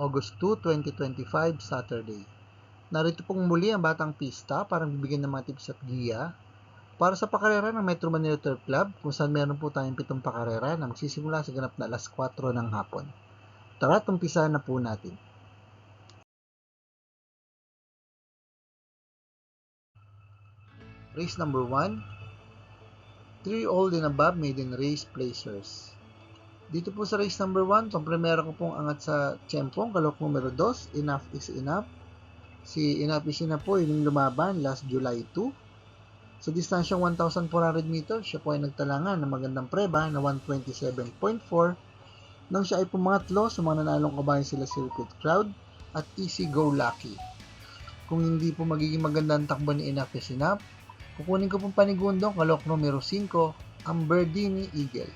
August 2, 2025, Saturday. Narito pong muli ang Batang Pista para bibigyan ng mga tips at giya para sa pakarera ng Metro Manila Turf Club kung saan meron po tayong pitong pakarera na magsisimula sa ganap na alas 4 ng hapon. Tara, tumpisahan na po natin. Race number 1 3 old and above maiden race placers. Dito po sa race number 1, pang primera ko pong angat sa Chempong, kalok numero 2, Enough is Enough. Si Enough is Enough po, yung lumaban last July 2. Sa distansyang 1,400 meters, siya po ay nagtalangan ng magandang preba na 127.4 nang siya ay pumangatlo sa mga nanalong kabayan sila Circuit Crowd at Easy Go Lucky. Kung hindi po magiging magandang takbo ni Enough is Enough, kukunin ko pong panigundong kalok numero 5, ang Birdini Eagle.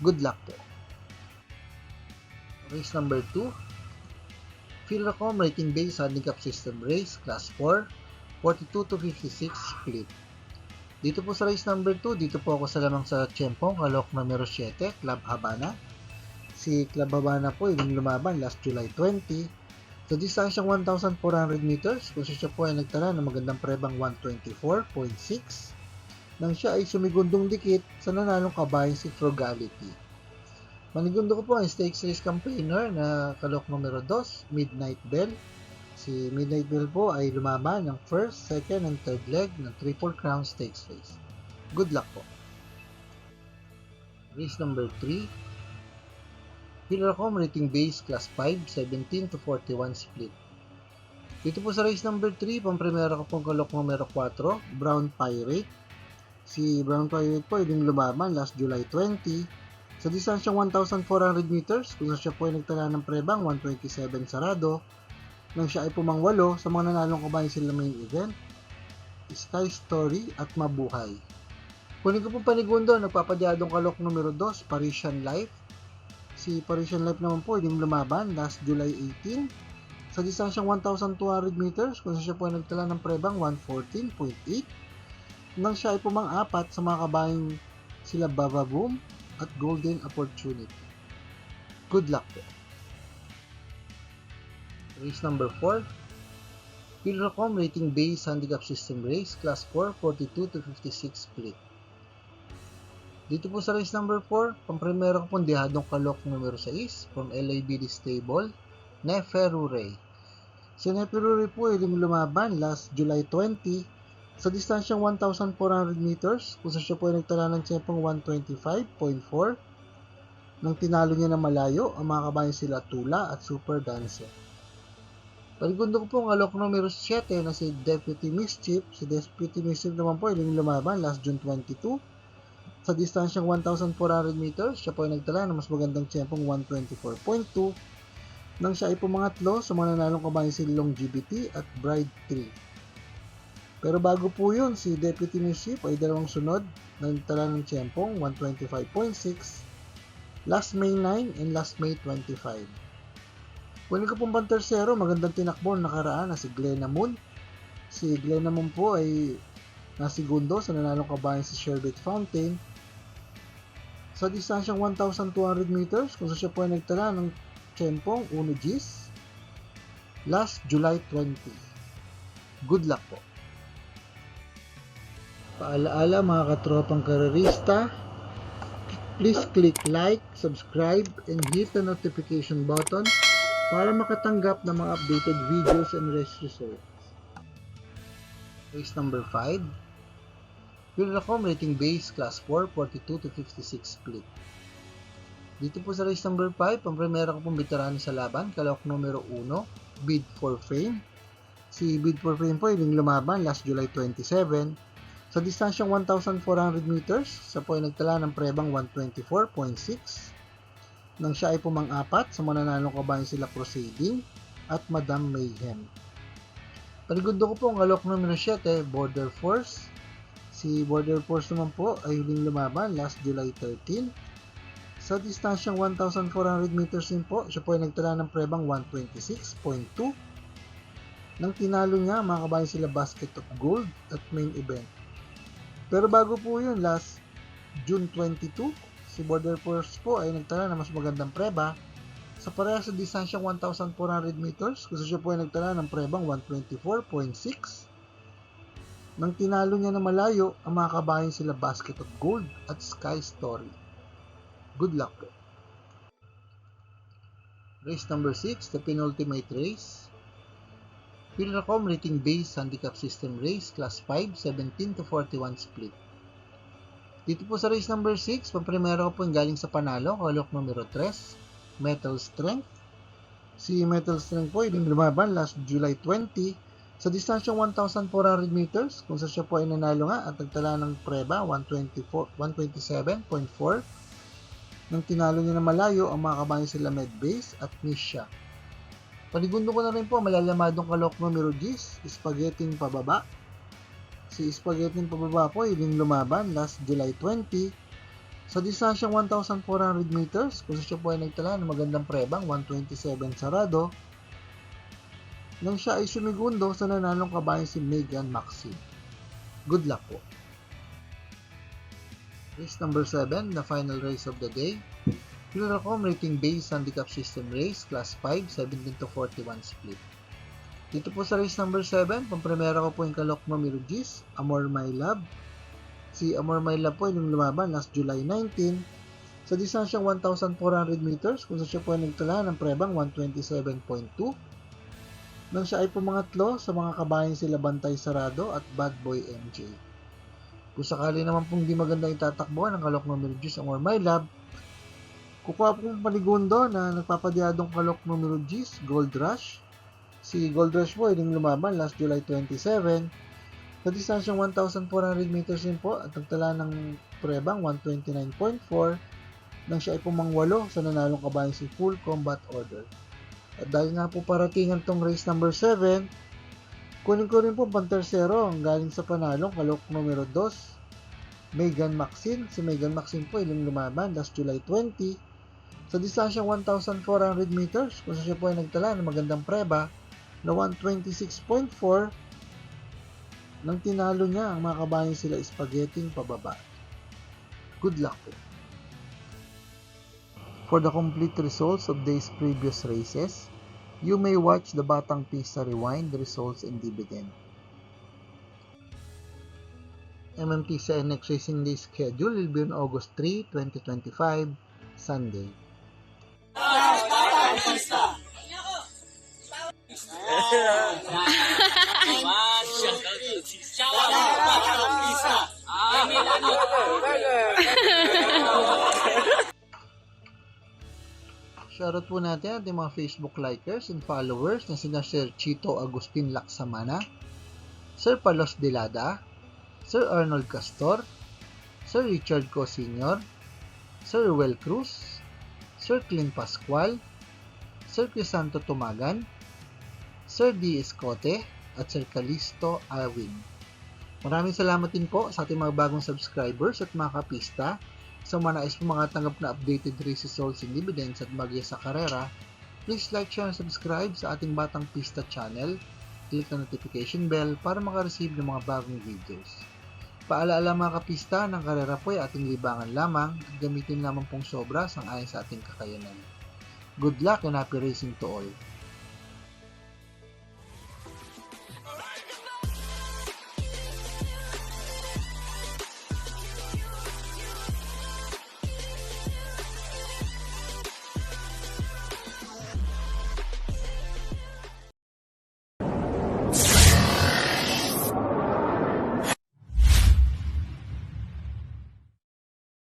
Good luck po! Race number 2, Philracom Rating Base Handicap System Race, Class 4, 42 to 56 split. Dito po sa race number 2, dito po ako sa lamang sa Chempong, kalok numero 7, Club Habana. Si Club Habana po yung lumaban last July 20. Sa distansyang 1,400 meters, kung siya po ay nagtala ng magandang prebang 124.6, nang siya ay sumigundong dikit sa nanalong kabayan si Frugality. Manigundo ko po ang stakes race campaigner na kalok numero 2, Midnight Bell. Si Midnight Bell po ay lumaban ng first, second, and third leg ng Triple Crown Stakes race. Good luck po. Race number 3, Pillarcom Rating Base Class 5, 17 to 41 split. Dito po sa race number 3, pampremera ko pong kalok numero 4, Brown Pirate. Si Brown Pirate po ay lumaban last July 20 sa distansyang 1,400 meters, kung siya po ay nagtala ng prebang 127 sarado, nang siya ay pumangwalo sa mga nanalong kabayan sila main event, Sky Story at Mabuhay. Kunin ko po panigundo, nagpapadyadong kalok numero 2, Parisian Life. Si Parisian Life naman po, yung lumaban last July 18. Sa distansyang 1,200 meters, kung siya po ay nagtala ng prebang 114.8, nang siya ay pumang-apat sa mga kabayang sila Baba Boom, at golden opportunity. Good luck po. Race number 4. Pilracom Rating Base Handicap System Race Class 4 42 to 56 split. Dito po sa race number 4, pampremero ko pong dihadong kalok numero 6 from LABD Stable, Neferure. Si Neferure po ay lumaban last July 20 sa distansyang 1,400 meters, siya po ay nagtala ng tsempong 125.4, nang tinalo niya na malayo, ang mga kabayan sila Tula at Super Dancer. Paligundo ko po ang alok numero 7 na si Deputy Mischief. Si Deputy Mischief naman po ay lumaban last June 22. Sa distansyang 1,400 meters, siya po ay nagtala ng mas magandang tsempong 124.2 nang siya ay pumangatlo sa mga nanalong kabayan si Longevity at Bride 3. Pero bago po yun, si Deputy Chief ay dalawang sunod ng tala ng Tiempong, 125.6, last May 9 and last May 25. Kunin ko pong pantersero, magandang tinakbo nakaraan na si Glenna Moon. Si Glenna Moon po ay nasigundo sa nanalong kabayan si Sherbet Fountain. Sa distansyang 1,200 meters, kung sa siya po ay nagtala ng Tiempong, 1 Gs, last July 20. Good luck po! Paalaala mga katropang karerista, please click like, subscribe, and hit the notification button para makatanggap ng mga updated videos and race results. Race number 5, Pilracom Rating Base Class 4, 42 to 56 split. Dito po sa race number 5, ang primera ko pong veterano sa laban, kalawak numero 1, Bid for Fame. Si Bid for Fame po yung lumaban last July 27 sa distansyang 1,400 meters, siya po ay nagtala ng prebang 124.6 nang siya ay pumang-apat sa mananalong kabayan sila Proceeding at Madam Mayhem. Paligundo ko po ang alok numero 7, Border Force. Si Border Force naman po ay huling lumaban last July 13. Sa distansyang 1,400 meters din po, siya po ay nagtala ng prebang 126.2 nang tinalo niya mga kabayan sila Basket of Gold at main event. Pero bago po yun, last June 22, si Border Force po ay nagtala na mas magandang preba Sa parehas sa distansyang 1,400 meters, kung siya po ay nagtala ng prebang 124.6. Nang tinalo niya na malayo, ang mga kabayan sila Basket of Gold at Sky Story. Good luck. Race number 6, the penultimate race. Pilracom rating base handicap system race, class 5, 17 to 41 split. Dito po sa race number 6, pampremero ko po yung galing sa panalo, kalok numero 3, Metal Strength. Si Metal Strength po, yung lumaban last July 20 sa distansyang 1,400 meters, kung sa siya po ay nanalo nga at nagtala ng preba 124 127.4 nang tinalo niya na malayo ang mga kabayan sila Medbase at Misha. Panigundo ko na rin po malalamadong kalok numero 10, Spaghetting pababa. Si Spaghetting pababa po yung lumaban last July 20 sa distansyang 1,400 meters, kung siya po ay nagtala ng magandang prebang 127 sarado, nang siya ay sumigundo sa nanalong kabayan si Megan Maxine. Good luck po. Race number 7, the final race of the day. Pluracom rating base handicap system race, class 5, 17 to 41 split. Dito po sa race number 7, pampremera ko po yung kalok numero 10, Amor My Love. Si Amor My Love po yung lumaban last July 19 sa distansyang 1,400 meters kung sa siya po ay nagtala ng prebang 127.2 nang siya ay pumangatlo sa mga kabayan sila Bantay Sarado at Bad Boy MJ. Kung sakali naman pong di maganda itatakbo ng kalok numero 10 ang Or My Love, kukuha po ng panigundo na nagpapadyadong kalok numero 10, Gold Rush. Si Gold Rush po ay lumaban last July 27 sa distansyang 1,400 meters din po at nagtala ng prebang 129.4 nang siya ay pumangwalo sa nanalong kabayan si Full Combat Order. At dahil nga po paratingan tong race number 7, kunin ko rin po pang tersero ang galing sa panalong kalok numero 2, Megan Maxine. Si Megan Maxine po ilang lumaban last July 20 sa distansyang 1,400 meters kung siya po ay nagtala ng magandang preba na 126.4 nang tinalo niya ang mga kabayan sila spaghetting pababa. Good luck po. For the complete results of these previous races, you may watch the Batang Pista Rewind results and dividend. MMTC next racing day schedule will be on August 3, 2025, Sunday. Shoutout po natin ating mga Facebook likers and followers na sina Sir Chito Agustin Laksamana, Sir Palos Delada, Sir Arnold Castor, Sir Richard Co. Sr., Sir Ruel Cruz, Sir Clint Pascual, Sir Crisanto Tumagan, Sir D. Escote, at Sir Calisto Awin. Maraming salamat din po sa ating mga bagong subscribers at mga kapista sa mga nais po mga tanggap na updated results and dividends at bagay sa karera, please like, share, and subscribe sa ating Batang Pista channel. Click ang notification bell para makareceive ng mga bagong videos. Paalaala mga kapista ng karera po ay ating libangan lamang at gamitin lamang pong sobra sang ayon sa ating kakayanan. Good luck and happy racing to all!